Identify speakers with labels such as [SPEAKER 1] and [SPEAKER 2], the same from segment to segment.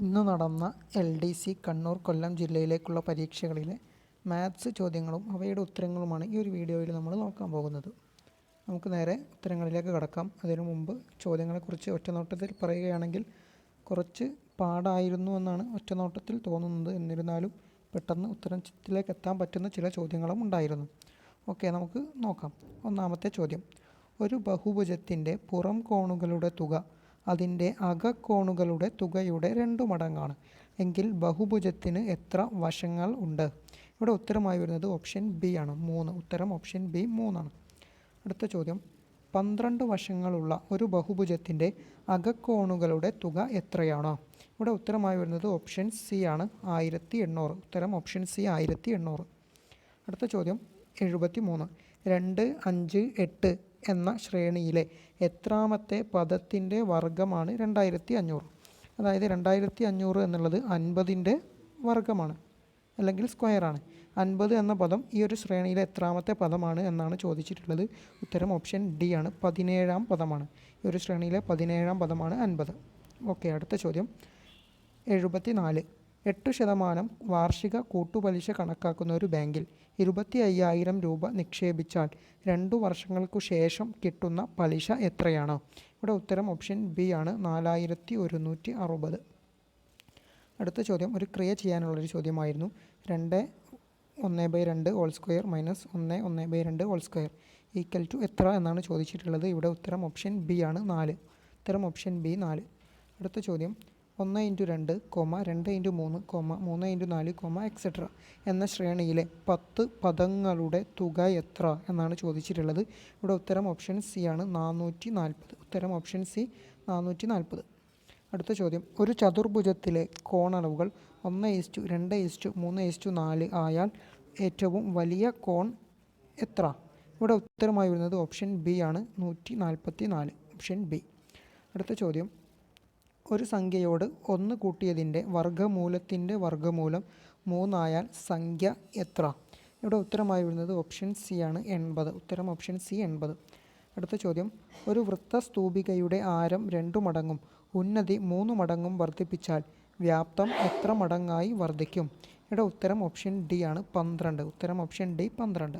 [SPEAKER 1] ഇന്ന് നടന്ന L D C Kannur Kollam ജില്ലയിലേക്കുള്ള പരീക്ഷകളിലെ മാത്സ് ചോദ്യങ്ങളും അവയുടെ ഉത്തരങ്ങളുമാണ് ഈ ഒരു വീഡിയോയിൽ നമ്മൾ നോക്കാൻ പോകുന്നത്. നമുക്ക് നേരെ ഉത്തരങ്ങളിലേക്ക് കടക്കാം. അതിനു മുമ്പ് ചോദ്യങ്ങളെക്കുറിച്ച് ഒറ്റനോട്ടത്തിൽ പറയുകയാണെങ്കിൽ കുറച്ച് പാടായിരുന്നു എന്നാണ് ഒറ്റനോട്ടത്തിൽ തോന്നുന്നത്. എന്നിരുന്നാലും പെട്ടെന്ന് ഉത്തരത്തിലേക്ക് എത്താൻ പറ്റുന്ന ചില ചോദ്യങ്ങളും ഉണ്ടായിരുന്നു. ഓക്കെ നമുക്ക് നോക്കാം. ഒന്നാമത്തെ ചോദ്യം. ഒരു ബഹുഭുജത്തിന്റെ പുറം കോണുകളുടെ തുക അതിന്റെ അകക്കോണുകളുടെ തുകയുടെ രണ്ടു മടങ്ങാണ്. എങ്കിൽ ബഹുഭുജത്തിന് എത്ര വശങ്ങൾ ഉണ്ട്? ഇവിടെ ഉത്തരമായി വരുന്നത് ഓപ്ഷൻ ബി ആണ്. മൂന്ന്. ഉത്തരം ഓപ്ഷൻ ബി മൂന്നാണ്. അടുത്ത ചോദ്യം. പന്ത്രണ്ട് വശങ്ങളുള്ള ഒരു ബഹുഭുജത്തിന്റെ അകക്കോണുകളുടെ തുക എത്രയാണോ? ഇവിടെ ഉത്തരമായി വരുന്നത് ഓപ്ഷൻ സി ആണ്. ആയിരത്തി എണ്ണൂറ്. ഉത്തരം ഓപ്ഷൻ സി ആയിരത്തി എണ്ണൂറ്. അടുത്ത ചോദ്യം. എഴുപത്തി മൂന്ന് രണ്ട് അഞ്ച് എട്ട് എന്ന ശ്രേണിയിലെ എത്രാമത്തെ പദത്തിന്റെ വർഗമാണ് രണ്ടായിരത്തി അഞ്ഞൂറ് അതായത് രണ്ടായിരത്തി അഞ്ഞൂറ് എന്നുള്ളത് അൻപതിന്റെ വർഗമാണ് അല്ലെങ്കിൽ സ്ക്വയറാണ് അൻപത് എന്ന പദം ഈ ഒരു ശ്രേണിയിലെ എത്രാമത്തെ പദമാണ് എന്നാണ് ചോദിച്ചിട്ടുള്ളത്. ഉത്തരം ഓപ്ഷൻ ഡി ആണ്. പതിനേഴാം പദമാണ്. ഈ ഒരു ശ്രേണിയിലെ പതിനേഴാം പദമാണ് അൻപത്. ഓക്കെ അടുത്ത ചോദ്യം. എഴുപത്തി നാല് എട്ട് ശതമാനം വാർഷിക കൂട്ടുപലിശ കണക്കാക്കുന്ന ഒരു ബാങ്കിൽ ഇരുപത്തി അയ്യായിരം രൂപ നിക്ഷേപിച്ചാൽ രണ്ടു വർഷങ്ങൾക്കു ശേഷം കിട്ടുന്ന പലിശ എത്രയാണ്? ഇവിടെ ഉത്തരം ഓപ്ഷൻ ബി ആണ്. നാലായിരത്തി ഒരുന്നൂറ്റി അറുപത് അടുത്ത ചോദ്യം ഒരു ക്രിയ ചെയ്യാനുള്ളൊരു ചോദ്യമായിരുന്നു. രണ്ട് ഒന്ന് ബൈ രണ്ട് ഹോൾ സ്ക്വയർ മൈനസ് ഒന്ന് ഒന്ന് ബൈ രണ്ട് ഹോൾ സ്ക്വയർ ഈക്വൽ ടു എത്ര എന്നാണ് ചോദിച്ചിട്ടുള്ളത്. ഇവിടെ ഉത്തരം ഓപ്ഷൻ ബി ആണ് നാല്. ഉത്തരം ഓപ്ഷൻ ബി നാല്. അടുത്ത ചോദ്യം ഒന്ന് ഇന്റു രണ്ട് കോമ രണ്ട് ഇന്റു മൂന്ന് കോമ മൂന്ന് ഇന്റു നാല് കോമ എക്സെട്ര എന്ന ശ്രേണിയിലെ പത്ത് പദങ്ങളുടെ തുക എത്ര എന്നാണ് ചോദിച്ചിട്ടുള്ളത്. ഇവിടെ ഉത്തരം ഓപ്ഷൻ സി ആണ് നാനൂറ്റി നാൽപ്പത് ഉത്തരം ഓപ്ഷൻ സി നാനൂറ്റി നാൽപ്പത് അടുത്ത ചോദ്യം. ഒരു ചതുർഭുജത്തിലെ കോണളവുകൾ ഒന്ന് ഈസ്റ്റു രണ്ട് ഈസ്റ്റു മൂന്ന് ഈസ്റ്റു നാല് ആയാൽ ഏറ്റവും വലിയ കോൺ എത്ര? ഇവിടെ ഉത്തരമായി വരുന്നത് ഓപ്ഷൻ ബി ആണ് നൂറ്റി നാൽപ്പത്തി നാല് ഓപ്ഷൻ ബി അടുത്ത ചോദ്യം. ഒരു സംഖ്യയോട് ഒന്ന് കൂട്ടിയതിന്റെ വർഗമൂലത്തിന്റെ വർഗമൂലം മൂന്നായാൽ സംഖ്യ എത്ര? ഇവിടെ ഉത്തരമായി വരുന്നത് ഓപ്ഷൻ സി ആണ് എൺപത്. ഉത്തരം ഓപ്ഷൻ സി എൺപത്. അടുത്ത ചോദ്യം. ഒരു വൃത്തസ്തൂപികയുടെ ആരം രണ്ടു മടങ്ങും. ഉന്നതി മൂന്ന് മടങ്ങും വർദ്ധിപ്പിച്ചാൽ വ്യാപ്തം എത്ര മടങ്ങായി വർദ്ധിക്കും? ഇവിടെ ഉത്തരം ഓപ്ഷൻ ഡി ആണ് പന്ത്രണ്ട്. ഉത്തരം ഓപ്ഷൻ ഡി പന്ത്രണ്ട്.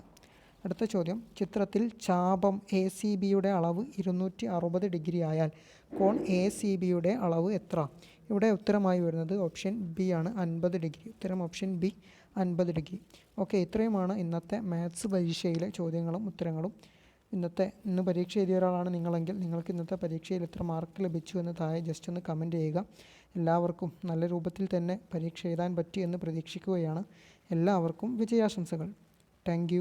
[SPEAKER 1] അടുത്ത ചോദ്യം. ചിത്രത്തിൽ ചാപം എ സി ബിയുടെ അളവ് ഇരുന്നൂറ്റി അറുപത് ഡിഗ്രി ആയാൽ കോൺ എ സി ബിയുടെ അളവ് എത്ര? ഇവിടെ ഉത്തരമായി വരുന്നത് ഓപ്ഷൻ ബി ആണ് അൻപത് ഡിഗ്രി. ഉത്തരം ഓപ്ഷൻ ബി അൻപത് ഡിഗ്രി. ഓക്കെ ഇത്രയുമാണ് ഇന്നത്തെ മാത്സ് പരീക്ഷയിലെ ചോദ്യങ്ങളും ഉത്തരങ്ങളും. ഇന്നത്തെ ഇന്ന് പരീക്ഷ എഴുതിയ ഒരാളാണ് നിങ്ങളെങ്കിൽ നിങ്ങൾക്ക് ഇന്നത്തെ പരീക്ഷയിൽ എത്ര മാർക്ക് ലഭിച്ചു എന്ന് താഴെ ജസ്റ്റ് ഒന്ന് കമന്റ് ചെയ്യുക. എല്ലാവർക്കും നല്ല രൂപത്തിൽ തന്നെ പരീക്ഷ എഴുതാൻ പറ്റി എന്ന് പ്രതീക്ഷിക്കുകയാണ്. എല്ലാവർക്കും വിജയാശംസകൾ. താങ്ക്